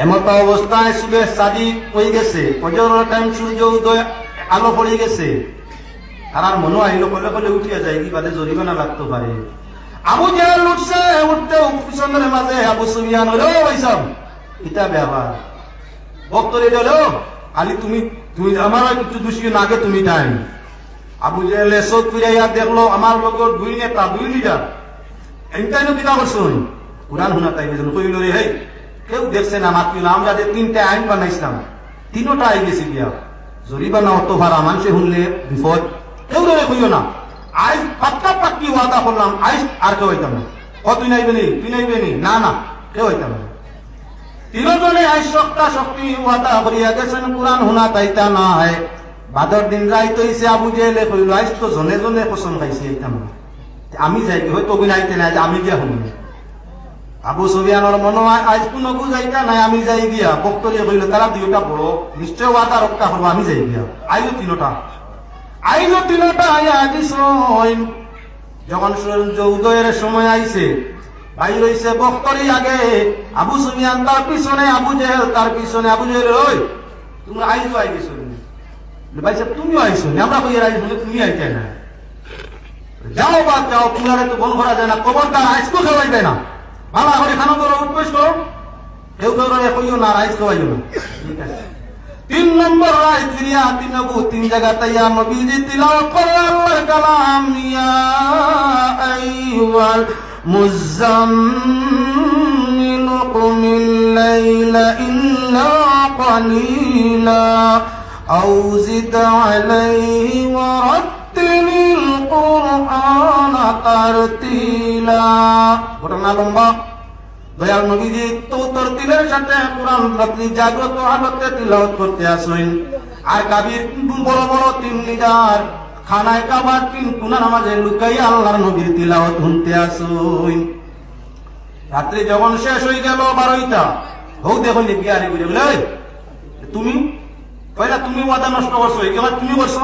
এমত অবস্থায় সুবে সাদিক হয়ে গেছে। ফজরের টাইম সূর্য উদয়, আলো পড়ে গেছে। আর আর মনে আইলো কলে কলে উঠিয়া যায়, কি বাদে জরিমানা লাগতে পারে। আবু জাহেল উঠছে, উঠতে পিছনের মাঝে আবু সুবিয়ান হলো ওইসব ইটা ব্যাপার। ভক্তরে গেল খালি তুমি তুমি আমার কিছু দুষ্কৃন আগে তুমি টাইম আবু জেলে চোখ ফিরাইয়া দেখল, আমার লগত দুই নেতা, দুই লিডার এইটাই নো কিতা করছুন কোরআন শুনা তাই কইল রে হেই কেউ দেখছে না না। আমরা যে তিনটা আইন বানাইছিলাম, তিনোটা আই গেছি গিয়া জরিমানা অত ভাড়া মানুষে শুনলে বিপদ। কেউ রে কইও না। আইস পাক্কা পাক্কি ওয়াদা করলাম, আইস আর কেউ হইতাম না। ও তুই নাইবে নি? তুই নাইবে নি? না না, কেউ হইতাম না। তিনজনে আইস শক্তা শক্তি ওয়াদা করিয়া গেছেন, কোরআন শুনা তাইতা না হয় বাদর দিন রাইত হইছে আবু জেলে কইল, আইস তো জনে জনে কসম খাইছে এইতাম না। আমি যাই হয়তো বিনাইতে নাই যে আমি গিয়া শুনি আবু সুফিয়ানোর মনে হয় আজ কোনো বুঝাইতা নাই, আমি যাই গিয়া বক্তরিয়া কইল তারা দুইটা বড় নিশ্চয় ওয়াদা রক্ষা করব আমি যাই গিয়া আইলো তিনটা। আইলো তিনটা আইয়া দিস যখন সূর্য উদয়ের সময় আইছে ভাই রইছে বক্তরি আগে। আবু সুফিয়ান তার পিছনে, আবু জেহেল তার পিছনে। আবু জেহেল ওই তুমি আইছো আই গেছো ভাই সাহেব তুমিও আইছো? আমরা কই আইছো? তুমি আইতে না যাও বা, যাও, পুলারে তো বন্ধ করা যায় না, খবরদার আইসকো খাওয়াই যায় না। ভালো করে খানা করো উঠবেশ করো কেউ কেউ রে কইও না রাইস খাওয়াইও না ঠিক আছে তিন নম্বর রায় ফিরিয়া তিন নবু তিন জায়গা তাইয়া নবীজি তিলাওয়াত করে আল্লাহর কালাম ইয়া আইয়ুহাল মুজাম্মিল কুমিল লাইলা ইল্লা قليلا أو زد عليه ورتل القرآن ترتيلا ঘটনা লম্বা দয়াল নবীজি তো তোর তিলের সাথে কোরআন রাত্রি জাগ্রত হালতে তিলাওয়াত করতে আসেন আর কাবির বড় বড় তিন লিডার খানায় কাবার তিন কুনা নামাজে লুকাই আল্লাহর নবীর তিলাওয়াত শুনতে আসুন রাত্রি যখন শেষ হয়ে গেল বারোইটা হোক দেখুন বিয়ারে বুঝে বলে "ওই, তুমি পয়লা তুমি ওয়াদা নষ্ট করছো একেবারে তুমি করছো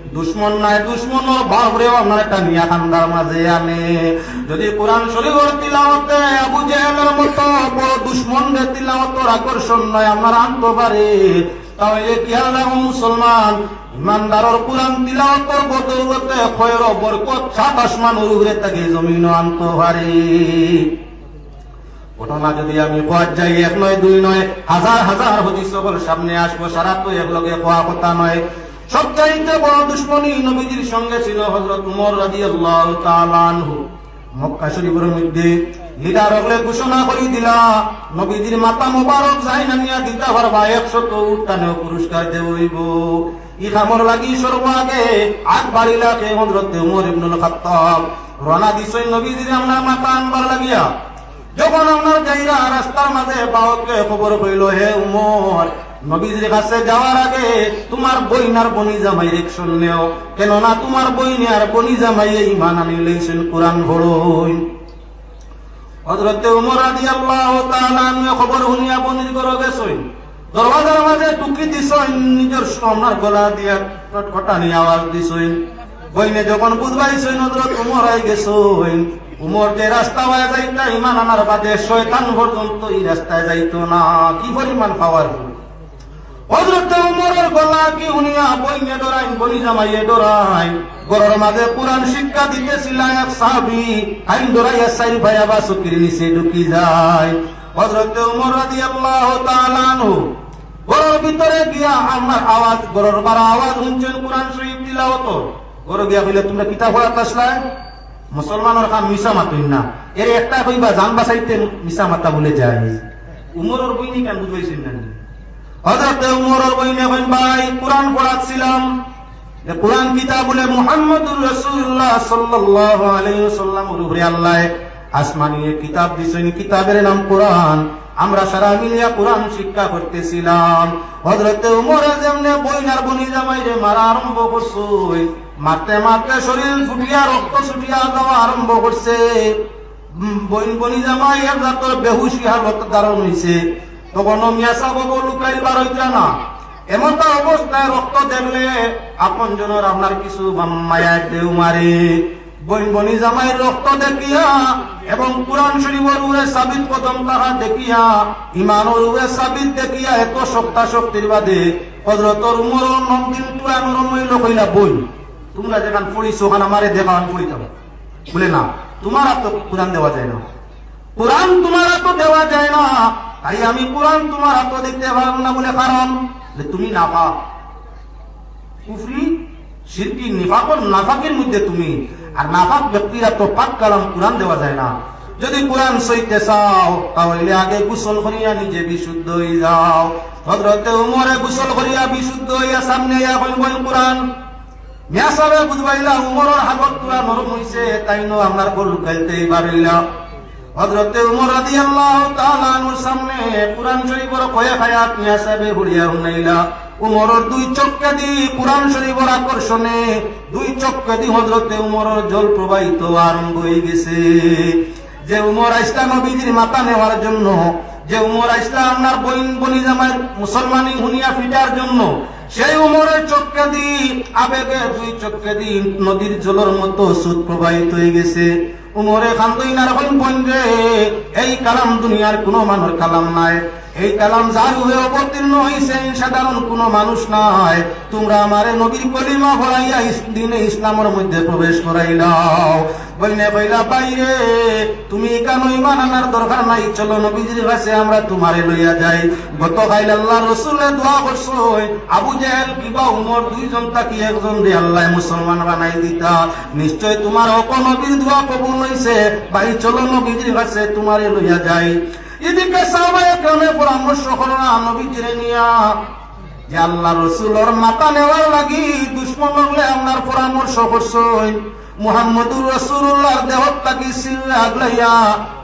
দুশ্মন নাই, দুশ্মন দুশ্মনর ভাবরে আপনার টানিয়া খান্দার মাঝে আনে যদি কোরআন শরীফর তিলাওয়াতে আবু জেহেলের মতো বড় দুশ্মনদের তিলাওয়াতর আকর্ষণ নয় আপনার আনতে পারে। তাহলে কি আল্লাহ মুসলমান? কোরআন বদৌলতে খয়র বরকত সাত আসমান উড়ে তাকে জমিন আনতে পারে। ঘটনা যদি আমি কোয়ার যাই, এক নয়, দুই নয়, হাজার হাজার হদিস সামনে আসব, সারা তো একলগে কোয়া কথা নয়। সবচাইতে বড় দুশ্মনী নবীজির সঙ্গে ছিল হজরত উমর রাদিয়াল্লাহু তাআলা আনহু। মক্কা শরীফের মধ্যে লিডার হলে ঘোষণা করে দিলা, নবীজির মাতা মোবারক যাই নামিয়া দিতা পারবা একশত উত্তানেও পুরস্কার দেবইব ই খামর লাগি সর্ব আগে আগ বাড়িলা কে হজরত উমর ইবনুল খাত্তাব রওনা দিছই নবীজির আমরা মাতা আনবার লাগিয়া। যখন আপনার যাইরা রাস্তার মাঝে বাহককে খবর কইল হে উমর নবীজির কাছে যাওয়ার আগে তোমার বইনার বনি জামাই রেকশন নেও। কেননা তোমার বইনে আর বনি জামাই ইমান আনি লইছেন কোরআন ভরই হজরতে উমর রাজি আল্লাহ তাআলা খবর শুনিয়া বনির ঘর গেছই দরওয়াজার মাঝে টুকি দিছই নিজের সোনার গলা দিয়া কটানি আওয়াজ দিছই বইনে যখন বুঝবাইছই হজরত উমর আই গেছই উমর যে রাস্তা হয়ে যাইতা ইমান আনার বাদে শয়তান পর্যন্ত এই রাস্তায় যাইতো না। কি পরিমাণ পাওয়ার হজরত উমরের গলা কি উনিয়া বইনে ডরাই বনি জামাইয়ে ডরাই গরর মাঝে কোরআন শিক্ষা দিতেছিলেন এক সাহাবি। আইন ডরাইয়া সাইর ভাইয়া বা চকির নিচে ঢুকি যায়। হজরত উমর রাদিয়াল্লাহু তাআলা আনহু, গরর ভিতরে গিয়া আমার আওয়াজ, গরর বারা আওয়াজ শুনছেন কোরআন শরীফ তিলাওয়াত। গরর গিয়া কইলে তোমরা কিতাব পড়া আসলাই মুসলমানের কাম মিশা মাতুই না। এর একটা কইবা, জান বাসাইতে মিশা মাতা বলে যায়। উমরের বইনি কেন বুঝবাইছেন না ভাই পড়াচ্ছিলাম। কিতাবের নাম কোরআন। আমরা সারা মিলিয়া কোরআন শিক্ষা করতেছিলাম। হজরতে উমর যেমনে বইনার বনি জামাই রে মারা আরম্ভ করছই মারতে মারতে শরীর ফুটিয়া, রক্ত ছুটিয়া যাওয়া আরম্ভ করছে। বইন বনি জামাই এর বেহুশি হালত ধারণ হইছে। তখন মিয়া সাহেব লুকাইবার হইতা না। এমনটা অবস্থায় রক্ত দেখলে আপন জনের আপনার কিছু মায়া দেউ মারে বনি জামাইয়ের রক্ত দেখিয়া এবং কোরআন শরীফের উড়ে সাবিত কদম তাহা দেখিয়া ইমানের উড়ে সাবিত দেখিয়া এত সপ্তাহ শক্তির বাদে হজরতর উমর নন্দিন টুয়া নরমইল কইলা বই তোমরা যেখান পড়িছো ওখানে আমারে দেখা আমি পড়িতাম বলে না তোমার তো কোরআন দেওয়া যায় না। কোরআন তোমার হাত দেওয়া যায় না। তাই আমি কোরআন তোমার হাত দিতে পারব না বলে কারণ তুমি নাফা কুফরি শিরকি নিফাকর নাফাকের মধ্যে তুমি। আর নাফাক ব্যক্তিরা তো পাক কালাম কোরআন দেওয়া যায় না। যদি কোরআন সইতে চাও, তাহলে আগে গোসল করিয়া নিজে বিশুদ্ধ হয়ে যাও। হজরতে উমরে গোসল করিয়া বিশুদ্ধ হইয়া সামনে ইয়া বলবেন কোরআন। মিয়া সাহেব বুঝবাইলা, উমরের হাগত পুরা নরম হইছে তাই নো আপনার গরু খাইতে পারিলা। তাআলা আনহুর সামনে দুই আকর্ষণে দুই জল প্রবাহিত আরম্ভ হয়ে গেছে। যে উমর আইসলা নবীজির মাথা নেওয়ার জন্য, যে উমর আইসলা আপনার বইন বনি জামাই মুসলমানি হুনিয়া ফিটার জন্য, সেই উমরের চক্কে দি আবেগে দুই চক্কে দি নদীর জলের মতো সুদ প্রবাহিত হয়ে গেছে। উমরে খান্দুইনার না রকম পঞ্জে এই কালাম দুনিয়ার কোনো মানুষ কালাম নাই। এই কালাম যার হয়ে অবতীর্ণ হয়েছে সাধারণ কোনো মানুষ নাই। তোমরা আমারে নবীর কলিমা ভরাইয়া দিনে ইসলামের মধ্যে প্রবেশ করাইলাও বইনে বইলা তুমি কেন দরকার নাই? চলো নবীজির কাছে আমরা তোমারে লইয়া যাই। গত খাইল আল্লাহ রসুলে দোয়া করছ আবু জেহেল কিবা উমর, দুইজন তাকি একজন দিয়ে আল্লাহ মুসলমান বানাই দিতা। নিশ্চয় তোমার অক নবীর দোয়া কবুল হইছে। ভাই চলো নবীজির কাছে তোমারে লইয়া যাই। এদিকে সাহাবায়ে কেমনে পরামর্শ করো না নবীজিরে নিয়া। যে আল্লাহ রসুলর মাথা নেওয়ার লাগি দুশ্মন হলে আপনার পরামর্শ করছই মুহাম্মদুর রসুল্লাহ দেহত তাকি সিরে আগলাইয়া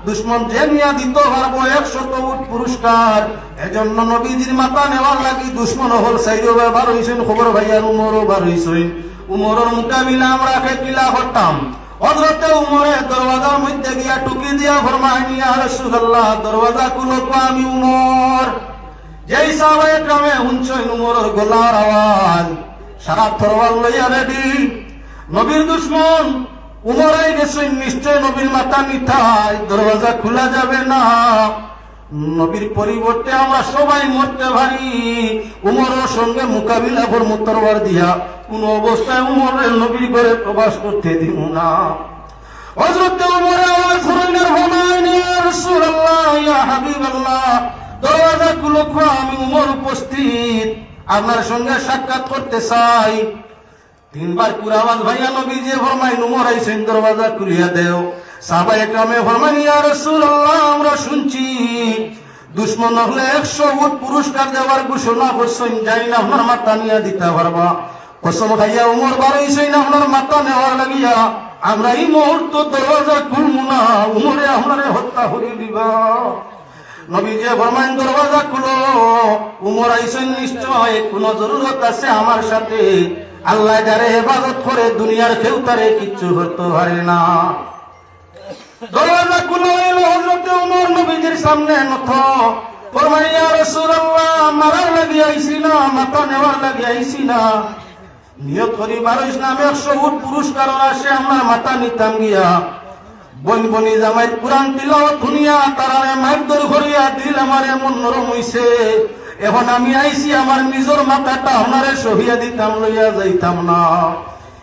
দুশ্মন যে নিয়া দিত পারব একশত উট পুরস্কার, এজন্য নবীজির মাথা নেওয়ার লাগি দুশ্মন হল সাইরো বার হইছেন, খবর ভাইয়ার উমরও বার হইছেন। উমরের মোকাবিলা আমরা কিলা করতাম। হজরতে উমরে দরওয়াজার মধ্যে গিয়া টুকি দিয়া ফরমাইনি আর রাসূলুল্লাহ, দরওয়াজা তো আমি উমর। যেই সাহাবায়ে ক্রমে হুনছই উমরের গলার আওয়াজ, সারা তরওয়াল লইয়া রেডি। নবীর দুশ্মন উমরাই গেছেন নিশ্চয় নবীর মাথা মিঠাই, দরওয়াজা খোলা যাবে না। নবীর পরিবর্তে আমরা সবাই মরতে পারি। উমরের সঙ্গে মোকাবিলা করব, তরবার দিয়া। কোন অবস্থায় উমরের নবীর ঘরে প্রবাস করতে দিব না। হজরত উমরে আমি উমর উপস্থিত। আপনার সঙ্গে সাক্ষাৎ করতে চাই। তিনবার ভাইয়া নবী যে উমর খুলিয়া দেও। আমরা শুনছি, দুশ্মন হলে একশো উট পুরস্কার দেওয়ার ঘোষণা করছেন না আপনার মাথা নিয়ে দিতে কসম খাইয়া উমর আপনার মাথা নেওয়ার লাগিয়া, আমরা এই মুহূর্ত দরওয়াজা খুলবো না, উমরে হত্যা করে দিবা। নবী যে ফরমান দরওয়াজা খুলো। উমর আইছেন, নিশ্চয় কোন জরুরত আছে আমার সাথে? আল্লাহ যারে হেফাজত করে দুনিয়ার কেউ তারে কিচ্ছু করতে পারে না। দরওয়াজা খুলে নবীজির সামনে রাসূলুল্লাহ, মারার লাগি আইছি না, মাথা নেওয়ার লাগি আইছি না। নিয়ত করি একশো উট আসে, আমার মাথা নিতাম গিয়া। বন বনি জামাই পুরান তিলাও দুনিয়া তারারে মাইক দর করিয়া দিল আমার এমন নরম হইছে। এখন আমি আইছি, আমার নিজের মাথাটা আমারে সহিয়া দিতাম, লইয়া যাইতাম না।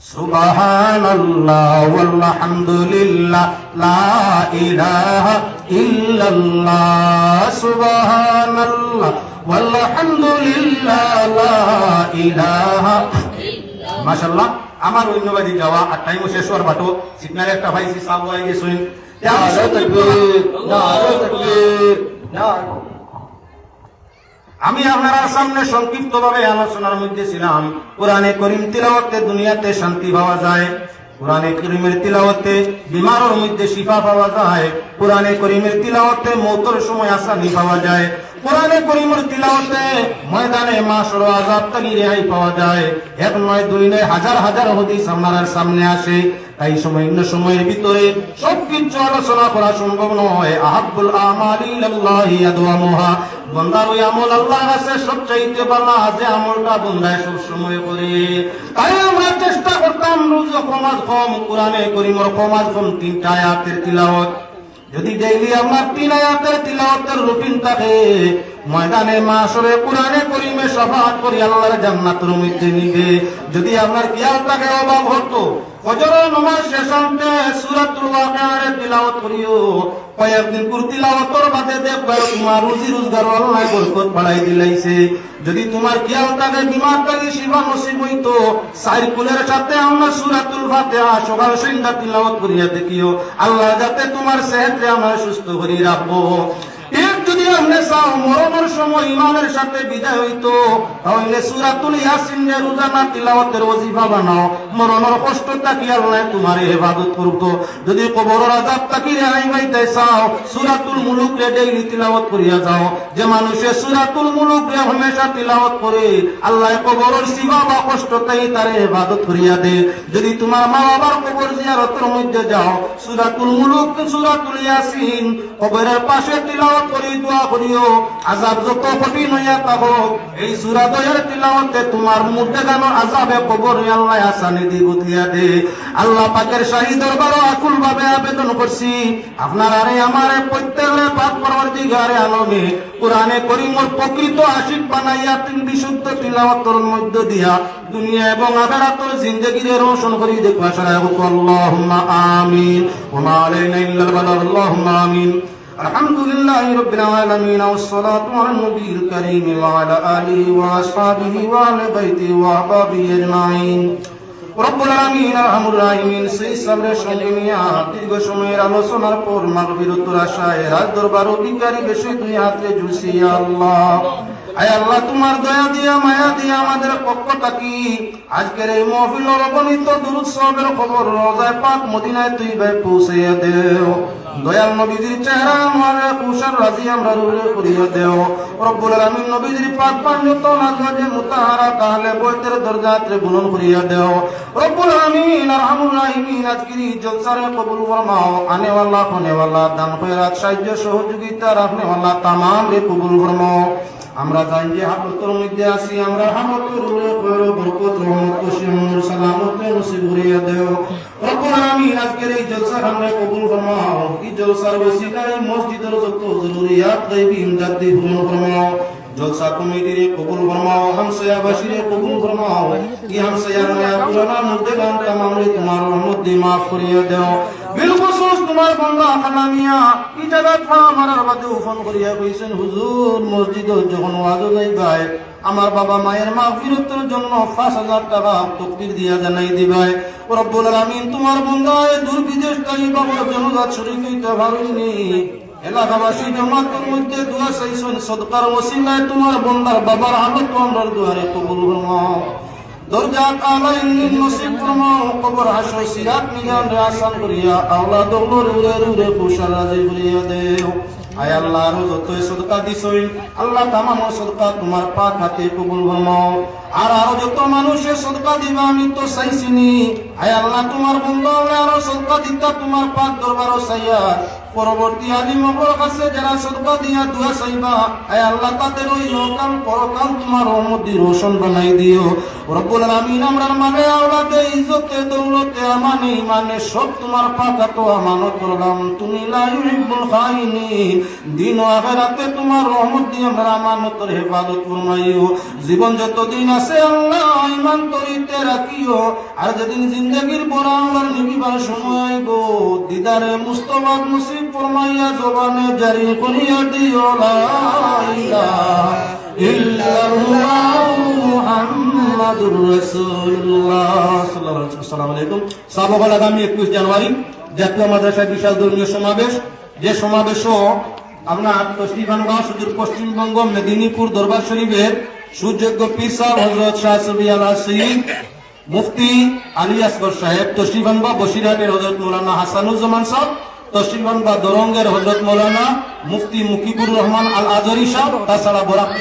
سبحان الله والحمد لله لا إله إلا الله سبحان الله والحمد لله لا إله মাশাল্লাহ আমার অন্যবাদী যাওয়া আর টাইমও শেষ হওয়ার বাটো সিগনালে একটা ভাই সাবু আই গেছেন নারে তাকবীর নারে তাকবীর নারে আমি আপনার সামনে সংক্ষিপ্ত ভাবে আলোচনার মধ্যে ছিলাম। কোরআনে করিম তিলাওয়াতে দুনিয়াতে শান্তি পাওয়া যায়। কোরআনে করিমের তিলাওয়াতে বিমারের মধ্যে শিফা পাওয়া যায়। কোরআনে করিমের তিলাওয়াতে মৌতর সময় আসানি পাওয়া যায়। কোরআনে করিমের তিলাওয়াতে ময়দানে মাসর আজাব থেকে রেহাই পাওয়া যায়। এক নয়, দুই নয়, হাজার হাজার হদিস আপনার সামনে আসে। তাই সময় সময়ের ভিতরে সবকিছু আলোচনা করা সম্ভব নয়। আহাবুল আমালি আল্লাহি আদওয়ামুহা। বন্দার ওই আমল আল্লাহ কাছে সবচাইতে ভালো যে আমলটা বন্দায় সব সময় করে। তাই আমরা চেষ্টা করতাম রোজ কমাজ কম, কোরআনে করিমর কমাজ কম, তিনটা আয়াতের তিলাওয়াত। যদি ডেইলি আমার তিন আয়াতের তিলাওয়াতের রুটিন থাকে, ময়দানে মাসরে কোরআনে করিমে সফাত করি, আল্লাহর জান্নাতের মধ্যে নিবে। যদি আপনার খেয়াল থাকে অভাব হতো ফজর নমাজ শেষ হতে সূরাতুল ওয়াকিয়ার তিলাওয়াত করিও। কয়েকদিন কুর তিলাওয়াতর বাদে দেখবে তোমার রুজি রোজগার আল্লাহ বরকত বাড়াই দিলাইছে। যদি তোমার খেয়াল থাকে বিমার থাকে শিবা নসিব হইতো। সাইকুলের সাথে আমরা সূরাতুল ফাতিহা সকাল সন্ধ্যা তিলাওয়াত করিয়া দেখিও। আল্লাহ যাতে তোমার সেহতে আমরা সুস্থ করি রাখব আল্লাহ যদি বা দে। যদি তোমার মা বাবার কবর জিয়ারতের মধ্যে যাও, সুরাতুল মুলুক, সুরাতুল ইয়াসিন কবরের পাশে তিলাওয়াত করি দোয়া করিও, আজাব যত কঠিন হইয়া থাকুক এই সূরা দয়ের তিলাওয়াতে তোমার মুর্দে গানোর আজাবে কবর আল্লাহ আসানি দি গুতিয়া দে। আল্লাহ পাকের শাহী দরবার আকুল ভাবে আবেদন করছি, আপনার আরে আমার প্রত্যেকের পাক পরবর্তীগারে আলমে কোরআনে করিমর প্রকৃত আশিক বানাইয়া তিন বিশুদ্ধ তিলাওয়াতর মধ্য দিয়া দুনিয়া এবং আখেরাতের জিন্দেগিরে রোশন করি দেখবা সারা আল্লাহুম্মা আমিন। ওয়া মা আলাইনা ইল্লাল বালাগ, আল্লাহুম্মা আমিন। الحمد لله رب العالمين والصلاة على النبي الكريم وعلى آله وأصحابه وعلى بيته وأحبابه أجمعين রব্বুল আলামিন আরহামুর রাহিমিন সেই সাবরের সঙ্গে নিয়া দীর্ঘ সময়ের আলোচনার পর মাগফিরতুর আশায় রাজ দরবার অধিকারী বেশি দুই হাতে ঝুলছি ইয়া আল্লাহ আয় আল্লাহ, তোমার দয়া দিয়া, মায়া দিয়া আমাদের পক্ষ থাকি আজকের এই মহফিলের অগণিত দুরুৎসবের খবর রোজায় পাক মদিনায় তুই ভাই পৌঁছাইয়া দেও। দয়াল নবীজির চেহারা আমার কুশার রাজি আমরা রুলে করিয়া দেও। রব্বুল আলামিন নবীজির পাক পাঞ্জত নাজমাজে মুতাহারা তাহলে বৈতের দরজাতে বুলন করিয়া দেও। রব্বুল আলামিন, আরহামুর রাহিমিন, আজকের এই জলসারে কবুল ফরমাও। আনে ওয়ালা কোনে ওয়ালা দান খয়রাত, সাহায্য, সহযোগিতা রাখনে ওয়ালা তামাম রে কবুল ফরমাও। আমরা জানি যে হাফতর মধ্যে আছি, আমরা হাফতর উপরে খৈর বরকত রহমত খুশি সালামত নসিব করিয়া দেও। রব্বুল আলামিন, আজকের এই জলসা আমরা কবুল ফরমাও। এই জলসার ওসিলায় মসজিদের যত জরুরিয়াত, গায়বী ইমদাদ দিয়ে পূরণ ফরমাও। জলসা কমিটির কবুল ফরমাও, হামসায়া বাসিরে কবুল ফরমাও। ই হামসায়া নয়া পুরানা মধ্যে গান তামাম রে তোমার রহমত দিয়ে মাফ করিয়া দেও। তোমার বান্দা হালামিয়া ই জায়গাত আমার বাদে ফোন করিয়া কইছেন, হুজুর, মসজিদ যখন ওয়াজ যাইবাই আমার বাবা মায়ের মাগফিরতের জন্য পাঁচ হাজার টাকা তকদির দিয়া জানাই দিবাই রব্বুল আলামিন, তোমার বান্দায় দূর বিদেশ তাই বাবার জনজাত শরীফ হইতে পারিনি এলাকাবাসী জমাতের মধ্যে দোয়া চাইছেন সদকার ওসিলায় তোমার বন্দার বাবার হালত আমরা দুয়ারে কবুল ফরমাও হাসর, সিরাত মিজান রে আসান করিয়া, আওলাদ উরে উরে খুশাল রাজি করিয়া দেও। আয় আল্লাহ আরও যতই সদকা দিছই আল্লাহ তামাম সদকা তোমার পাক হাতে কবুল ফরমাও আর আরও যত মানুষের সদকা দিবা, আমি তো চাইছিনি আয় আল্লাহ তোমার বন্ধু আরও সদকা দিতা, তোমার পাক দরবার চাইয়া। পরবর্তী আলিম অপর কাছে যারা সদকা দিয়া আল্লাহ তাদের ওই লোকাল পরকাল তোমার রোশন বানাই দিও। রব্বুল আমরার মানে আওলাদে, ইজ্জতে, দৌলতে, আমানে সব তোমার পাকা তো আমানত করলাম। তুমি খাইনিন দিন আখিরাতে তোমার রহমত দিয়ে আমরা আমানতের হেফাজত ফরমাইও। জীবন যতদিন আছে, আল্লাহ ইমান তরিতে রাখিও। আর যেদিন জিন্দগির বড় আমরা নিবিবার সময় আইব, দিদারে মুস্তফাদ নসিব ফরমাইয়া জবানে জারি করিয়া দিও আগামী 21 জানুয়ারি জাতীয় বিশাল ধর্মীয় সমাবেশ। যে সমাবেশও আপনার পশ্চিমবঙ্গ, মেদিনীপুর, দরবার শরীফের সুযোগ্য পীর সাহেব হজরত শাহ সবি মুফতি আলী সাহেব তসলিফান বা বসিরহাটের হজরত মৌলানা হাসানুজ্জামান সাহেব তসলিফান বা দরঙ্গের হজরত মৌলানা মুফতি মুকিবুর রহমান আল আজরি সাহেব তাছাড়া বরাক